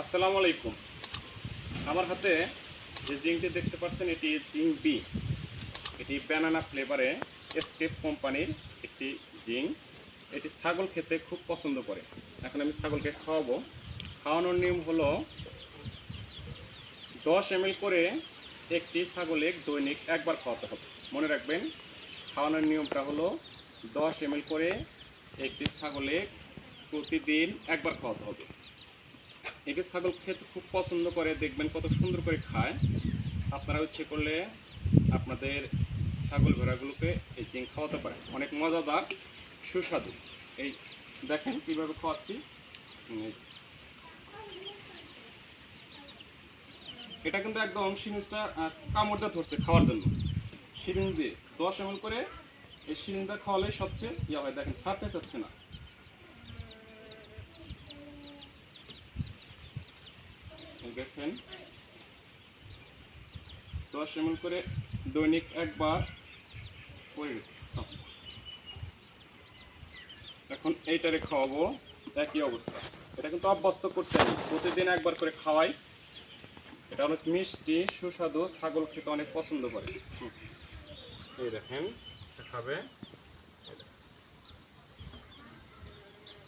আসসালামু আলাইকুম। আমার হাতে যে জিঙ্কটি দেখতে পাচ্ছেন, এটি জিঙ্ক বি। এটি ব্যানানা ফ্লেভারে এসকেপ কোম্পানির একটি জিঙ্ক এটি ছাগল খেতে খুব পছন্দ করে। এখন আমি ছাগলকে খাওয়াবো। খাওয়ানোর নিয়ম হলো দশ এম করে একটি ছাগলে দৈনিক একবার খাওয়াতে হবে। মনে রাখবেন, খাওয়ানোর নিয়মটা হলো দশ এম করে একটি ছাগলে প্রতিদিন একবার খাওয়াতে হবে। একে ছাগল খেতে খুব পছন্দ করে, দেখবেন কত সুন্দর করে খায়। আপনারা ইচ্ছে করলে আপনাদের ছাগল ভেড়াগুলোকে এই জিঙ্ক খাওয়াতে পারেন। অনেক মজাদার, সুস্বাদু। এই দেখেন কীভাবে খাওয়াচ্ছি। এটা কিন্তু একদম সিরিঞ্জটা কামড়টা ধরছে খাওয়ার জন্য। সিরিঞ্জ দিয়ে দশ এমএল করে এই সিরিঞ্জটা খাওয়ালে সবচেয়ে, ইয়া হয়, দেখেন ছাড়তে চাচ্ছে না। দেখেন। দশ এমএল করে দৈনিক একবার গেছে। সব। এখন এইটারে খাওয়াবো, একই অবস্থা। এটা কিন্তু অভ্যস্ত করছে আমি। প্রতিদিন একবার করে খাওয়াই। এটা অনেক মিষ্টি, সুস্বাদু, ছাগল খেতে অনেক পছন্দ করে। এই দেখেন খাবে।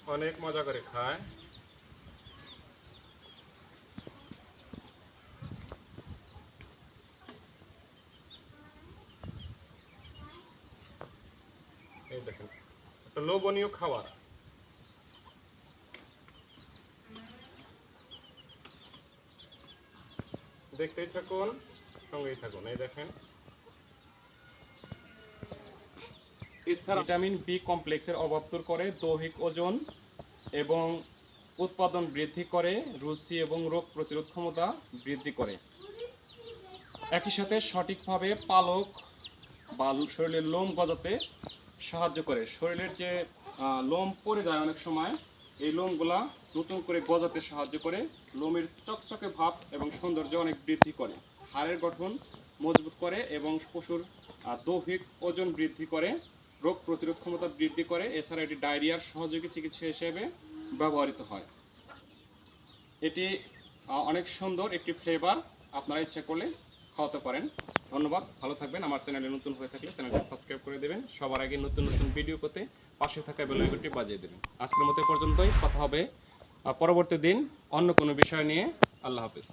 অনেক মজা করে খায়। দেখেন, একটা লোভনীয় খাবার। দেখতেই থাকুন, সঙ্গেই থাকুন। এই দেখেন। এছাড়া ভিটামিন বি কমপ্লেক্সের অভাব দূর করে, দৈহিক ওজন এবং উৎপাদন বৃদ্ধি করে, রুচি এবং রোগ প্রতিরোধ ক্ষমতা বৃদ্ধি করে। একই সাথে সঠিকভাবে পালক বা শরীরের লোম গজাতে সাহায্য করে। শরীরের যে লোম পড়ে যায় অনেক সময়, এই লোমগুলা নতুন করে গজাতে সাহায্য করে। লোমের চকচকে ভাব এবং সৌন্দর্য অনেক বৃদ্ধি করে। হাড়ের গঠন মজবুত করে এবং পশুর দৈহিক ওজন বৃদ্ধি করে। রোগ প্রতিরোধ ক্ষমতা বৃদ্ধি করে। এছাড়া এটি ডায়রিয়ার সহযোগী চিকিৎসা হিসেবে ব্যবহৃত হয়। এটি অনেক সুন্দর একটি ফ্লেভার আপনারা ইচ্ছা করলে খাওয়াতে পারেন। ধন্যবাদ। ভালো থাকবেন। আমার চ্যানেলে নতুন হয়ে থাকলে চ্যানেলটি সাবস্ক্রাইব করে দেবেন সবার আগে নতুন নতুন ভিডিও পেতে পাশে থাকা বেলাইকনটি বাজিয়ে দেবেন। আজকের মতো পর্যন্তই, কথা হবে পরবর্তী দিন অন্য কোনো বিষয় নিয়ে। আল্লাহ হাফেজ।